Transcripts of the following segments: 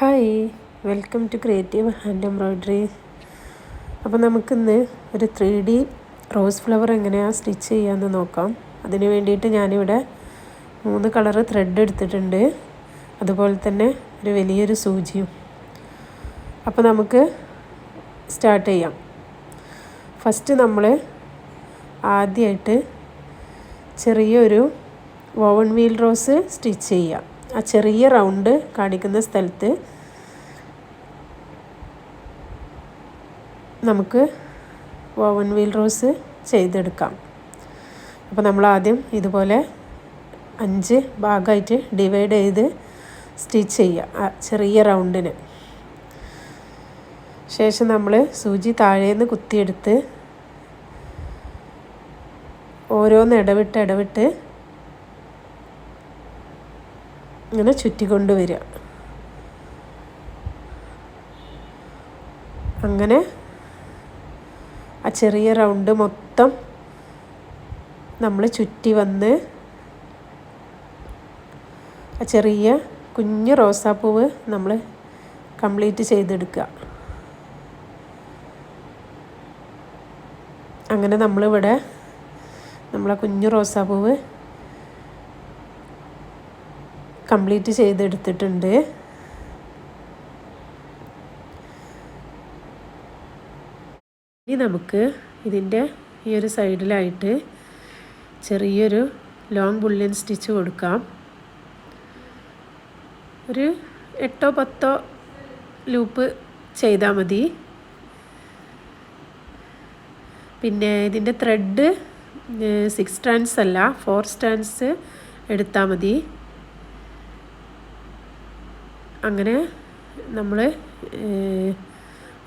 Hi welcome to creative hand embroidery. അപ്പോൾ നമുക്കിന്ന് ഒരു ത്രീ ഡി റോസ് ഫ്ലവർ എങ്ങനെയാണ് സ്റ്റിച്ച് ചെയ്യാമെന്ന് നോക്കാം. അതിന് വേണ്ടിയിട്ട് ഞാനിവിടെ മൂന്ന് കളറ് ത്രെഡ് എടുത്തിട്ടുണ്ട്. അതുപോലെ തന്നെ ഒരു വലിയൊരു സൂചിയും. അപ്പോൾ നമുക്ക് സ്റ്റാർട്ട് ചെയ്യാം. ഫസ്റ്റ് നമ്മൾ ആദ്യമായിട്ട് ചെറിയൊരു വോവൺ വീൽ റോസ് സ്റ്റിച്ച് ചെയ്യാം. ആ ചെറിയ റൗണ്ട് കാണിക്കുന്ന സ്ഥലത്ത് നമുക്ക് ഓവൻ വീൽ റോസ് ചെയ്തെടുക്കാം. അപ്പോൾ നമ്മൾ ആദ്യം ഇതുപോലെ അഞ്ച് ഭാഗമായിട്ട് ഡിവൈഡ് ചെയ്ത് സ്റ്റിച്ച് ചെയ്യുക ആ ചെറിയ റൗണ്ടിന്. ശേഷം നമ്മൾ സൂചി താഴേന്ന് കുത്തിയെടുത്ത് ഓരോന്ന് ഇടവിട്ട് ഇടവിട്ട് ഇങ്ങനെ ചുറ്റിക്കൊണ്ട് വരിക. അങ്ങനെ ആ ചെറിയ റൗണ്ട് മൊത്തം നമ്മൾ ചുറ്റി വന്ന് ആ ചെറിയ കുഞ്ഞു റോസാപ്പൂവ് നമ്മൾ കംപ്ലീറ്റ് ചെയ്തെടുക്കുക. അങ്ങനെ നമ്മളിവിടെ നമ്മളെ കുഞ്ഞു റോസാപ്പൂവ് കംപ്ലീറ്റ് ചെയ്തെടുത്തിട്ടുണ്ട്. ഇനി നമുക്ക് ഇതിന്റെ ഈ ഒരു സൈഡിലായിട്ട് ചെറിയൊരു ലോങ് ബുള്ളിയൻ സ്റ്റിച്ച് കൊടുക്കാം. ഒരു എട്ടോ പത്തോ ലൂപ്പ് ചെയ്താൽ മതി. പിന്നെ ഇതിന്റെ ത്രെഡ് സിക്സ് സ്റ്റാൻഡ്സ് അല്ല ഫോർ സ്റ്റാൻഡ്സ് എടുത്താൽ മതി. അങ്ങനെ നമ്മൾ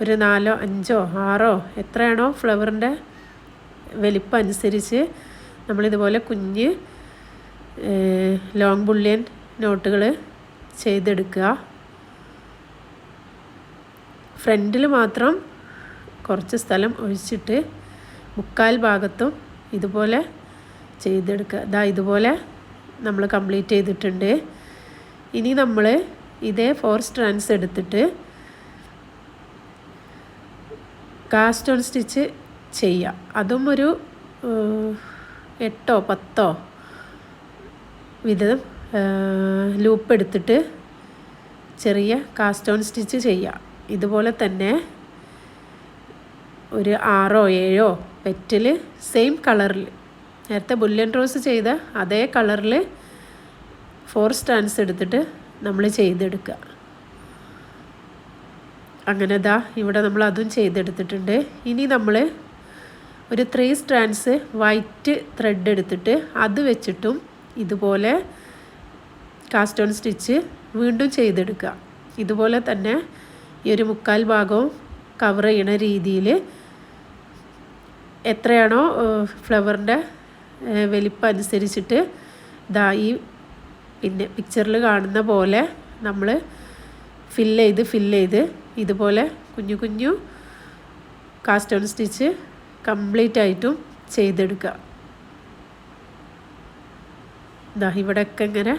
ഒരു നാലോ അഞ്ചോ ആറോ എത്രയാണോ ഫ്ലവറിന്റെ വലിപ്പം അനുസരിച്ച് നമ്മളിതുപോലെ കുഞ്ഞ് ലോങ് ബുള്ളിയൻ നോട്ടുകൾ ചെയ്തെടുക്കുക. ഫ്രണ്ടിൽ മാത്രം കുറച്ച് സ്ഥലം ഒഴിച്ചിട്ട് മുക്കാൽ ഭാഗത്തും ഇതുപോലെ ചെയ്തെടുക്കുക. ഇതാ ഇതുപോലെ നമ്മൾ കംപ്ലീറ്റ് ചെയ്തിട്ടുണ്ട്. ഇനി നമ്മൾ ഇതേ ഫോർ സ്ട്രാൻഡ്സ് എടുത്തിട്ട് കാസ്റ്റ് ഓൺ സ്റ്റിച്ച് ചെയ്യുക അതും ഒരു എട്ടോ പത്തോ വിധം ലൂപ്പ് എടുത്തിട്ട് ചെറിയ കാസ്റ്റ് ഓൺ സ്റ്റിച്ച് ചെയ്യുക ഇതുപോലെ തന്നെ ഒരു ആറോ ഏഴോ പെറ്റിൽ സെയിം കളറിൽ നേരത്തെ ബുല്ലൻ റോസ് ചെയ്ത അതേ കളറിൽ ഫോർ സ്റ്റാൻസ് എടുത്തിട്ട് നമ്മൾ ചെയ്തെടുക്കുക അങ്ങനെ ദാ ഇവിടെ നമ്മൾ അതും ചെയ്തെടുത്തിട്ടുണ്ട്. ഇനി നമ്മൾ ഒരു ത്രീ സ്ട്രാൻഡ്സ് വൈറ്റ് ത്രെഡ് എടുത്തിട്ട് അത് വെച്ചിട്ടും ഇതുപോലെ കാസ്റ്റോൺ സ്റ്റിച്ച് വീണ്ടും ചെയ്തെടുക്കുക ഇതുപോലെ തന്നെ ഈ ഒരു മുക്കാൽ ഭാഗവും കവർ ചെയ്യണ രീതിയിൽ എത്രയാണോ ഫ്ലവറിന്റെ വലിപ്പം അനുസരിച്ചിട്ട് ദാ ഈ പിന്നെ പിക്ചറിൽ കാണുന്ന പോലെ നമ്മൾ ഫില്ല് ചെയ്ത് ഫില്ല് ചെയ്ത് ഇതുപോലെ കുഞ്ഞു കുഞ്ഞു കാസ്റ്റ് ഓൺ സ്റ്റിച്ച് കംപ്ലീറ്റ് ആയിട്ടും ചെയ്തെടുക്കുക ഇതാ ഇവിടെയൊക്കെ ഇങ്ങനെ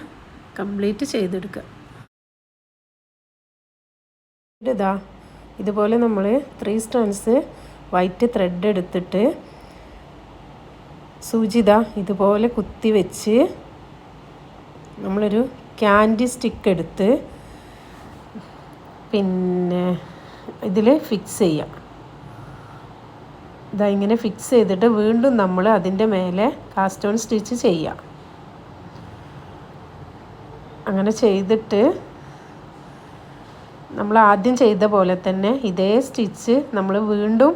കംപ്ലീറ്റ് ചെയ്തെടുക്കുക ഇതാ ഇതുപോലെ നമ്മൾ ത്രീ സ്റ്റോൺസ് വൈറ്റ് ത്രെഡ് എടുത്തിട്ട് സൂചിത ഇതുപോലെ കുത്തി വെച്ച് നമ്മളൊരു ക്യാൻഡി സ്റ്റിക്ക് എടുത്ത് പിന്നെ ഇതിൽ ഫിക്സ് ചെയ്യാം. ഇതാ ഇങ്ങനെ ഫിക്സ് ചെയ്തിട്ട് വീണ്ടും നമ്മൾ അതിന്റെ മേലെ കാസ്റ്റ് ഓൺ സ്റ്റിച്ച് ചെയ്യാം. അങ്ങനെ ചെയ്തിട്ട് നമ്മൾ ആദ്യം ചെയ്ത പോലെ തന്നെ ഇതേ സ്റ്റിച്ച് നമ്മൾ വീണ്ടും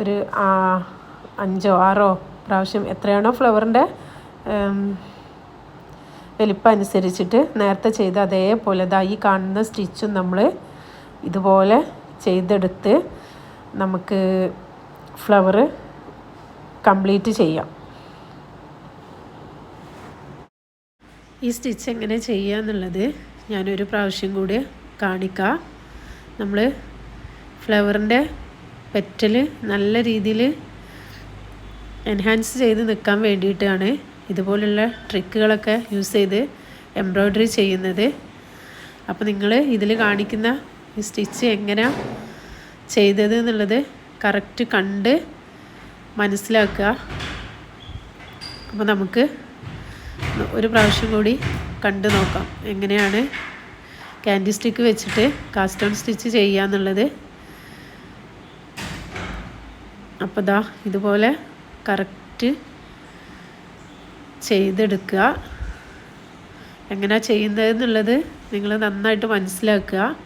ഒരു അഞ്ചോ ആറോ പ്രാവശ്യം എത്രയാണോ ഫ്ലവറിന്റെ വലിപ്പം അനുസരിച്ചിട്ട് നേരത്തെ ചെയ്ത അതേപോലെ ഇതാ ഈ കാണുന്ന സ്റ്റിച്ചും നമ്മൾ ഇതുപോലെ ചെയ്തെടുത്ത് നമുക്ക് ഫ്ലവർ കംപ്ലീറ്റ് ചെയ്യാം. ഈ സ്റ്റിച്ച് എങ്ങനെ ചെയ്യുക എന്നുള്ളത് ഞാനൊരു പ്രാവശ്യം കൂടി കാണിക്കാം. നമ്മൾ ഫ്ലവറിന്റെ പെറ്റൽ നല്ല രീതിയിൽ എൻഹാൻസ് ചെയ്ത് നിൽക്കാൻ വേണ്ടിയിട്ടാണ് ഇതുപോലുള്ള ട്രിക്കുകളൊക്കെ യൂസ് ചെയ്ത് എംബ്രോയ്ഡറി ചെയ്യുന്നത്. അപ്പോൾ നിങ്ങൾ ഇതിൽ കാണിക്കുന്ന ഈ സ്റ്റിച്ച് എങ്ങനെ ചെയ്തത് എന്നുള്ളത് കറക്റ്റ് കണ്ട് മനസ്സിലാക്കുക. അപ്പോൾ നമുക്ക് ഒരു പ്രാവശ്യം കൂടി കണ്ടു നോക്കാം എങ്ങനെയാണ് ക്യാൻഡി സ്റ്റിക്ക് വെച്ചിട്ട് കാസ്റ്റ് ഓൺ സ്റ്റിച്ച് ചെയ്യുക എന്നുള്ളത്. അപ്പോൾ ദാ ഇതുപോലെ കറക്റ്റ് ചെയ്തെടുക്കുക. എങ്ങനെയാണ് ചെയ്യുന്നതെന്നുള്ളത് നിങ്ങൾ നന്നായിട്ട് മനസ്സിലാക്കുക.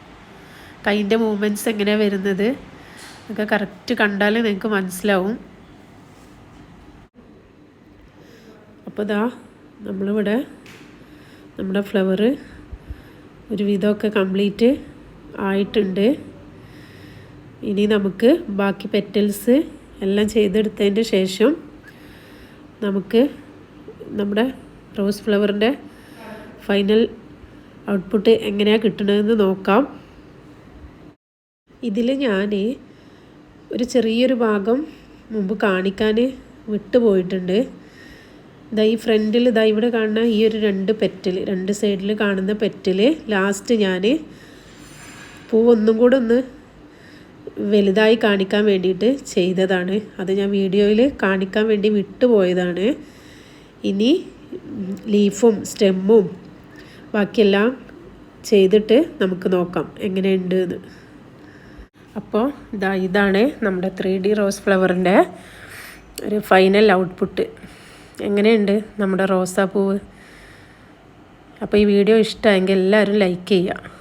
കൈന്റെ മൂവ്മെന്റ്സ് എങ്ങനെയാണ് വരുന്നത് ഒക്കെ കറക്റ്റ് കണ്ടാൽ നിങ്ങൾക്ക് മനസ്സിലാവും. അപ്പോൾ ഇതാ നമ്മളിവിടെ നമ്മുടെ ഫ്ലവർ ഒരു വിധമൊക്കെ കംപ്ലീറ്റ് ആയിട്ടുണ്ട്. ഇനി നമുക്ക് ബാക്കി പെറ്റൽസ് എല്ലാം ചെയ്തെടുത്തതിന്റെ ശേഷം നമുക്ക് നമ്മുടെ റോസ് ഫ്ലവറിന്റെ ഫൈനൽ ഔട്ട്പുട്ട് എങ്ങനെയാണ് കിട്ടണതെന്ന് നോക്കാം. ഇതിൽ ഞാൻ ഒരു ചെറിയൊരു ഭാഗം മുമ്പ് കാണിക്കാൻ വിട്ടുപോയിട്ടുണ്ട്. ഇതാ ഈ ഫ്രണ്ടിൽ ഇതാ ഇവിടെ കാണുന്ന ഈ ഒരു രണ്ട് പെറ്റൽ രണ്ട് സൈഡിൽ കാണുന്ന പെറ്റൽ ലാസ്റ്റ് ഞാൻ പൂ ഒന്നും കൂടെ ഒന്ന് വലുതായി കാണിക്കാൻ വേണ്ടിയിട്ട് ചെയ്തതാണ്. അത് ഞാൻ വീഡിയോയിൽ കാണിക്കാൻ വേണ്ടി വിട്ടുപോയതാണ്. ഇനി ലീഫും സ്റ്റെമ്മും ബാക്കിയെല്ലാം ചെയ്തിട്ട് നമുക്ക് നോക്കാം എങ്ങനെയുണ്ട് എന്ന് അപ്പോൾ ഇതാ ഇതാണ് നമ്മുടെ ത്രീ ഡി റോസ് ഫ്ലവറിന്റെ ഒരു ഫൈനൽ ഔട്ട്പുട്ട് എങ്ങനെയുണ്ട് നമ്മുടെ റോസാപ്പൂവ്? അപ്പോൾ ഈ വീഡിയോ ഇഷ്ടമായെങ്കിൽ എല്ലാവരും ലൈക്ക് ചെയ്യുക.